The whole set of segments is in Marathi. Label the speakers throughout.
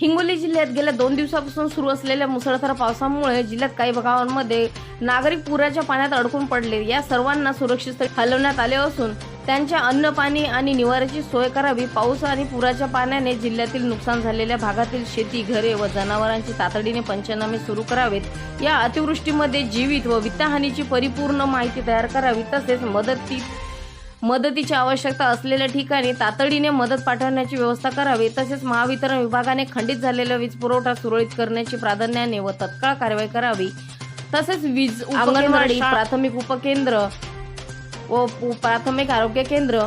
Speaker 1: हिंगोली जिल्ह्यात गेल्या दोन दिवसापासून सुरू असलेल्या मुसळधार पावसामुळे जिल्ह्यात काही भागांमध्ये नागरिक पुराच्या पाण्यात अडकून पडले. या सर्वांना सुरक्षित स्थळी हलवण्यात आले असून त्यांच्या अन्न पाणी आणि निवाऱ्याची सोय करावी. पाऊस आणि पुराच्या पाण्याने जिल्ह्यातील नुकसान झालेल्या भागातील शेती घरे व जनावरांची तातडीने पंचनामे सुरू करावेत. या अतिवृष्टीमध्ये जीवित व वित्तहानीची परिपूर्ण माहिती तयार करावी तसेच मदतीत मदतीची आवश्यकता असलेल्या ठिकाणी तातडीने मदत पाठवण्याची व्यवस्था करावी तसेच महावितरण विभागाने खंडित झालेला वीज पुरवठा सुरळीत करण्याची प्राधान्याने व तत्काळ कारवाई करावी. तसेच वीज अंगणवाडी प्राथमिक उपकेंद्र व प्राथमिक आरोग्य केंद्र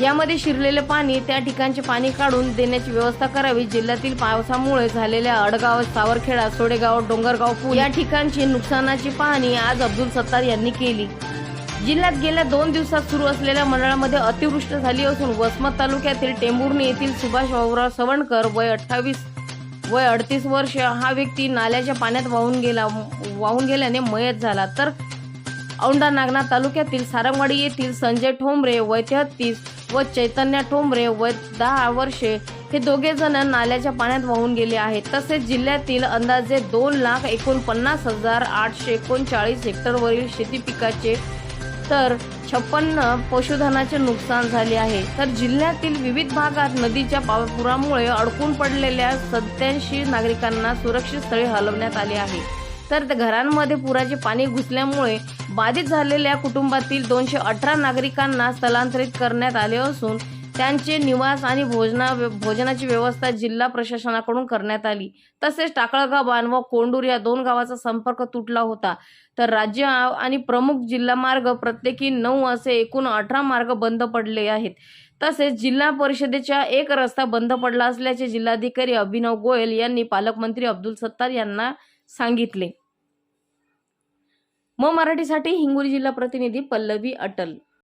Speaker 1: यामध्ये शिरलेले पाणी त्या ठिकाणचे पाणी काढून देण्याची व्यवस्था करावी. जिल्ह्यातील पावसामुळे झालेल्या अडगाव सावरखेडा सोडेगाव डोंगरगाव पूल या ठिकाणची नुकसानाची पाहणी आज अब्दुल सत्तार यांनी केली. जिल्ह्यात गेल्या दोन दिवसात सुरू असलेल्या मंडळामध्ये अतिवृष्टी झाली असून वसमत तालुक्यातील टेंभुर्णी येथील सुभाष भाऊराव सवणकर वय अठ्ठावीस वय अडतीस वर्ष हा व्यक्ती नाल्याच्या पाण्यात वाहून गेला वाहून गेल्याने मयत झाला. तर औंढा नागनाथ तालुक्यातील सारंगवाडी येथील संजय ठोंबरे वय तेहत्तीस व चैतन्य ठोंबरे वय दहा वर्षे हे दोघे जण नाल्याच्या पाण्यात वाहून गेले आहेत. तसेच जिल्ह्यातील अंदाजे दोन लाख एकोणपन्नास हजार आठशे एकोणचाळीस हेक्टरवरील शेती पिकाचे तर छप्पन्न पशुधनाचे नुकसान झाले आहे. तर जिल्ह्यातील विविध भागात नदीच्या पुरामुळे अडकून पडलेल्या सत्याऐंशी नागरिकांना सुरक्षित स्थळी हलवण्यात आले आहे. तर त्या घरांमध्ये पुराचे पाणी घुसल्यामुळे बाधित झालेल्या कुटुंबातील दोनशे अठरा नागरिकांना स्थलांतरित करण्यात आले असून त्यांचे निवास आणि भोजना भोजनाची व्यवस्था जिल्हा प्रशासनाकडून करण्यात आली. तसेच टाकळगाव बांध व कोंडूर या दोन गावाचा संपर्क तुटला होता. तर राज्य आणि प्रमुख जिल्हा मार्ग प्रत्येकी नऊ असे एकूण अठरा मार्ग बंद पडले आहेत. तसेच जिल्हा परिषदेच्या एक रस्ता बंद पडला असल्याचे जिल्हाधिकारी अभिनव गोयल यांनी पालकमंत्री अब्दुल सत्तार यांना सांगितले. म मराठीसाठी हिंगोली जिल्हा प्रतिनिधी पल्लवी अटल